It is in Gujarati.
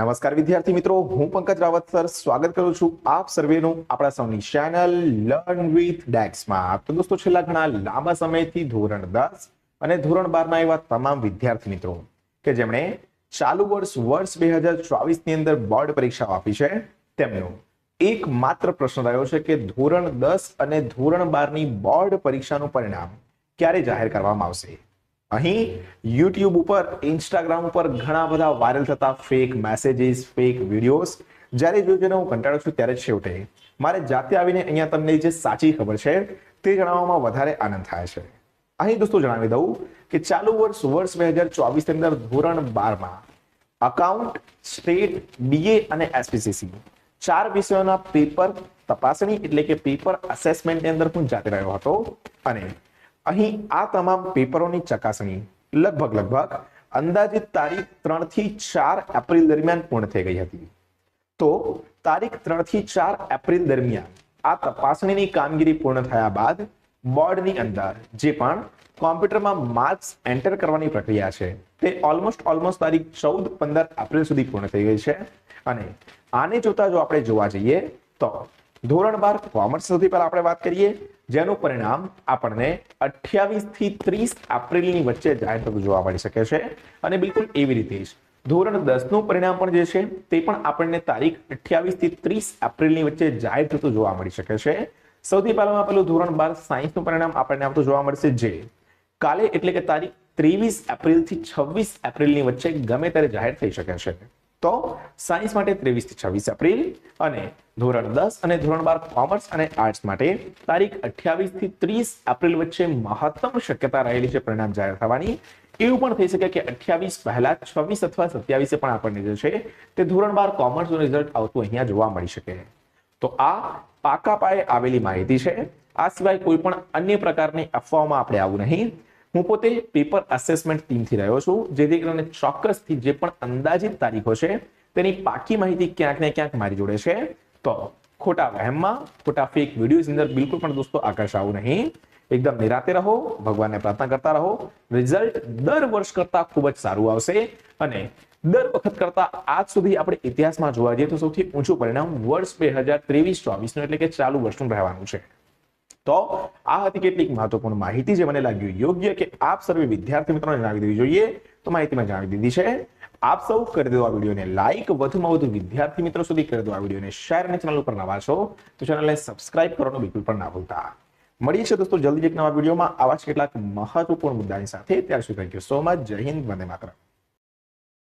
નમસ્કાર વિદ્યાર્થી મિત્રો, હું પંકજ રાવત સર સ્વાગત કરું છું આપ સર્વેનું આપણા સૌની ચેનલ લર્ન વિથ ડેક્સમાં તો દોસ્તો, છેલ્લા ઘણા લાંબા સમયથી ધોરણ દસ અને ધોરણ બારના એવા તમામ વિદ્યાર્થી મિત્રો, કે જેમણે ચાલુ વર્ષ વર્ષ બે હજાર ચોવીસની અંદર બોર્ડ પરીક્ષાઓ આપી છે, તેમનો એક માત્ર પ્રશ્ન રહ્યો છે કે ધોરણ દસ અને ધોરણ બારની બોર્ડ પરીક્ષાનું પરિણામ ક્યારે જાહેર કરવામાં આવશે? અહીં યુટ્યુબ ઉપર ઇન્સ્ટાગ્રામ ઉપર ઘણા બધા વાયરલ થતા ફેક મેસેજીસ ફેક વિડીયોઝ જ્યારે જોઈને હું કંટાળું છું ત્યારે છેવટે મારે જાતે આવીને અહીંયા તમને જે સાચી ખબર છે તે જણાવવામાં વધારે આનંદ થાય છે. અહીં દોસ્તો જણાવી દઉં કે ચાલુ વર્ષ વર્ષ બે હજાર ચોવીસની અંદર ધોરણ બારમાં અકાઉન્ટ સ્ટેટ બીએ અને એસપીસીસી ચાર વિષયોના પેપર તપાસણી એટલે કે પેપર અસેસમેન્ટની અંદર હું જાતે રહ્યો હતો અને અહીં આ તમામ પેપરોની ચકાસણી લગભગ લગભગ અંદાજિત તારીખ ત્રણથી ચાર એપ્રિલ દરમિયાન પૂર્ણ થઈ ગઈ હતી. તો તારીખ ત્રણથી ચાર એપ્રિલ દરમિયાન આ તપાસણીની કામગીરી પૂર્ણ થયા બાદ બોર્ડની અંદર જે પણ કોમ્પ્યુટરમાં માર્ક્સ એન્ટર કરવાની પ્રક્રિયા છે, તે ઓલમોસ્ટ ઓલમોસ્ટ તારીખ ચૌદ પંદર એપ્રિલ સુધી પૂર્ણ થઈ ગઈ છે. અને આને જોતા જો આપણે જોવા જઈએ તો ધોરણ બાર કોમર્સ સૌથી પહેલા આપણે વાત કરીએ. જેનું પરિણામ આપણને અઠ્યાવીસથી ત્રીસ એપ્રિલની વચ્ચે જાહેર થતું જોવા મળી શકે છે. અને બિલકુલ એવી રીતે જ ધોરણ દસનું પરિણામ પણ જે છે, તે પણ આપણને તારીખ અઠ્યાવીસથી ત્રીસ એપ્રિલની વચ્ચે જાહેર થતું જોવા મળી શકે છે. સૌથી પહેલામાં પેલું ધોરણ બાર સાયન્સનું પરિણામ આપણને આવતું જોવા મળશે જે કાલે એટલે કે તારીખ ત્રેવીસ એપ્રિલથી છવ્વીસ એપ્રિલની વચ્ચે ગમે ત્યારે જાહેર થઈ શકે છે. તો સાયન્સ માટે ત્રેવીસથી છવ્વીસ એપ્રિલ અને ધોરણ દસ અને ધોરણ બાર કોમર્સ અને આર્ટ્સ માટે તારીખ અઠ્યાવીસથી ત્રીસ એપ્રિલ વચ્ચે મહત્તમ શક્યતા રહેલી છે પરિણામ જાહેર થવાની. એવું પણ થઈ શકે કે અઠ્યાવીસ પહેલા છવ્વીસ અથવા સત્યાવીસે પણ આપણને જે છે તે ધોરણ બાર કોમર્સનું રિઝલ્ટ આવતું અહીંયા જોવા મળી શકે. તો આ પાકા પાયે આવેલી માહિતી છે. આ સિવાય કોઈ પણ અન્ય પ્રકારની અફવામાં આપણે આવું નહીં. હું પોતે પેપર અસેસમેન્ટ ટીમથી રહ્યો છું જેથી કરીને ચોક્કસથી જે પણ અંદાજિત તારીખો છે, તેની પાકી માહિતી ક્યાંક ને ક્યાંક મારી જોડે છે. તો ખોટા વહેમમાં, ખોટા ફેક વિડીયોઝ અંદર બિલકુલ પણ દોસ્તો આકર્ષાવું નહીં. એકદમ નિરાતે રહો, ભગવાનને પ્રાર્થના કરતા રહો. રિઝલ્ટ દર વર્ષ કરતા ખૂબ જ સારું આવશે અને દર વખત કરતા આજ સુધી આપણે ઇતિહાસમાં જોવા જઈએ તો સૌથી ઊંચું પરિણામ વર્ષ બે હજાર ત્રેવીસ ચોવીસનું એટલે કે ચાલુ વર્ષનું રહેવાનું છે. તો આ હતી કેટલીક મહત્વપૂર્ણ માહિતી જે મને લાગ્યું યોગ્ય કે આપ સર્વે વિદ્યાર્થી મિત્રોને જણાવી દેવી જોઈએ. તો માહિતી જણાવી દીધી છે. આપ સૌ કરી દો આ વિડીયોને લાઈક વધુમાં વધુ વિદ્યાર્થી મિત્રો સુધી કરી દો આ વિડીયોને શેર અને ચેનલ ઉપર નવા છો, તો ચેનલને સબસ્ક્રાઇબ કરવાનું બિલકુલ પણ ના ભૂલતા. મળીએ છીએ દોસ્તો, જલ્દી એક નવા વિડીયોમાં. આવા કેટલાક મહત્વપૂર્ણ મુદ્દાની સાથે. ત્યાર સુધી થેન્ક યુ સો મચ જય હિન્દ. વંદે માતરમ.